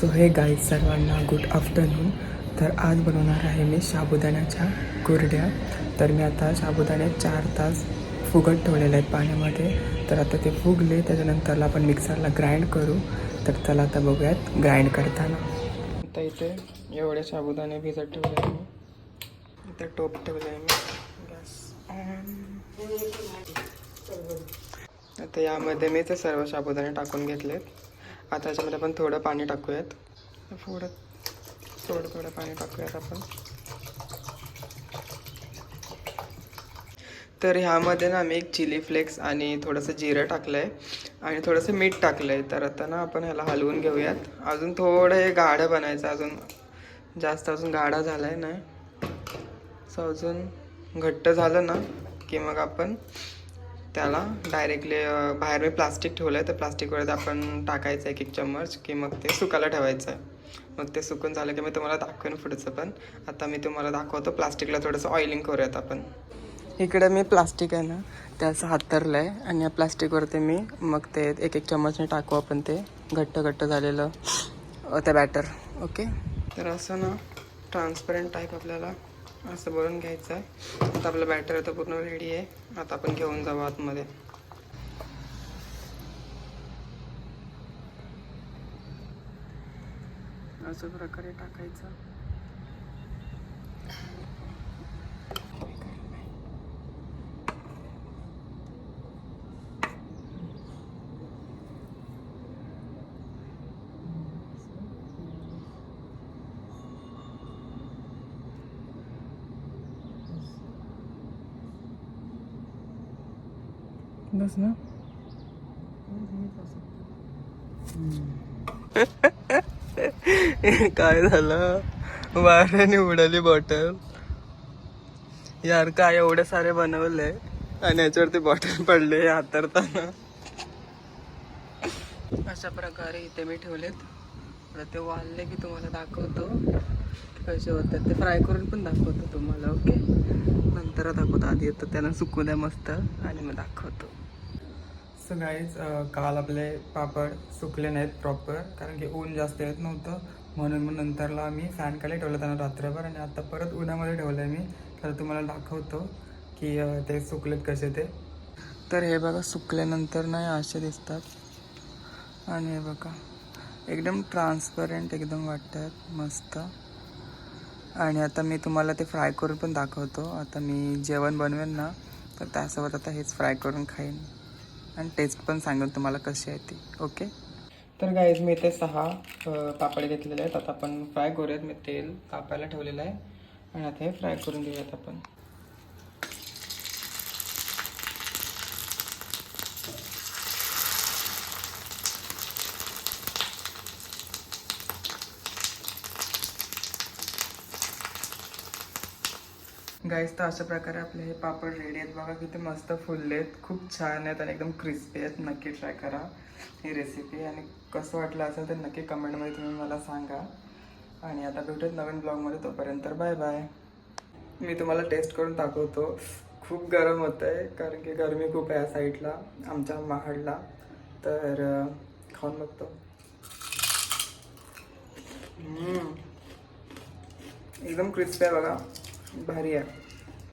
So हे guys सर्वांना good afternoon तर आज बनवणार आहे मी साबुदाण्याच्या कुरड्या. तर मी आता साबुदाणे चार तास फुगत ठेवलेले आहेत पाण्यामध्ये. तर आता ते फुगले त्याच्यानंतरला आपण मिक्सरला ग्राइंड करू. तर त्याला आता बघूयात ग्राइंड करताना. आता इथे एवढे साबुदाणे भिजत ठेवले आहे मी. इथे टोप ठेवलं आहे मी. गॅस आता यामध्ये मी ते सर्व साबुदाणे टाकून घेतलेत. आता याच्यामध्ये आपण थोडं पाणी टाकूयात. थोडं थोडं थोडं पाणी टाकूयात आपण. तर ह्यामध्ये ना आम्ही एक चिली फ्लेक्स आणि थोडंसं जिरं टाकलं आहे आणि थोडंसं मीठ टाकलं आहे तर आता ना आपण ह्याला हलवून घेऊयात. अजून थोडं हे गाढं बनायचं अजून जास्त अजून गाढा झाला आहे ना सो अजून घट्ट झालं ना की मग आपण त्याला डायरेक्टली बाहेर मी प्लास्टिक ठेवलं आहे तर प्लास्टिकवर आपण टाकायचं एक एक चम्मच की मग ते सुकायला ठेवायचं. आहे मग ते सुकून झालं की मी तुम्हाला दाखवेन पुढचं पण. आता मी तुम्हाला दाखवतो प्लास्टिकला थोडंसं ऑइलिंग करूयात आपण. इकडे मी प्लास्टिक आहे ना त्याचं हातरलं आहे आणि या प्लास्टिकवरती मी मग ते एक एक चम्मचने टाकू आपण ते. घट्ट घट्ट झालेलं ते बॅटर ओके तर असं ना ट्रान्सपरंट टाईप आपल्याला असं बनवून घ्यायचं. आहे आता आपलं बॅटर आता पूर्ण रेडी आहे. आता आपण घेऊन जाऊ आतमध्ये. अशा प्रकारे टाकायचं. बस ना काय झालं वाऱ्याने उडाली बॉटल यार काय एवढे सारे बनवले आणि याच्यावरती बॉटल पडले हातरताना अशा प्रकारे इथे मी ठेवलेत. आता ते वाळले की तुम्हाला दाखवतो. कसे होतात ते फ्राय करून पण दाखवतो तुम्हाला ओके नंतर दाखवतो. आधी येतं त्यांना सुकू द्या मस्त. आणि मग दाखवतो. सो गाईज काल आपले पापड सुकले नाहीत प्रॉपर कारण की ऊन जास्त येत नव्हतं. म्हणून मग नंतरला आम्ही फॅन खाली ठेवलं त्यांना रात्रभर आणि आता परत उन्हामध्ये ठेवलं आहे मी. तर तुम्हाला दाखवतो की ते सुकलेत कसे ते. तर हे बघा सुकल्यानंतर नाही असे दिसतात. आणि हे बघा एकदम ट्रान्सपरंट एकदम वाटतात. मस्त. आणि आता मी तुम्हाला ते फ्राय करून पण दाखवतो. आता मी जेवण बनवेन ना तर त्यासोबत आता हेच फ्राय करून खाईन. आणि टेस्ट पण सांगेन तुम्हाला कशी आहे ती. ओके तर गाईज मी इथे सहा पापड घेतलेले आहेत. आता आपण फ्राय करूयात. मी तेल तापायला ठेवलेलं आहे. आणि आता हे फ्राय करून घेऊयात आपण. गाईस तर अशा प्रकारे आपले हे पापड रेडी आहेत. बघा किती मस्त फुलले आहेत. खूप छान आहेत आणि एकदम क्रिस्पी आहेत. नक्की ट्राय करा ही रेसिपी आणि कसं वाटलं असेल तर नक्की कमेंटमध्ये तुम्ही मला सांगा. आणि आता भेटूत नवीन ब्लॉगमध्ये तोपर्यंत बाय बाय मी तुम्हाला टेस्ट करून दाखवतो. खूप गरम होतं आहे कारण की गरमी खूप आहे या साईडला आमच्या महाडला. तर खाऊन बघतो. एकदम क्रिस्पी आहे बघा. भारी आहे.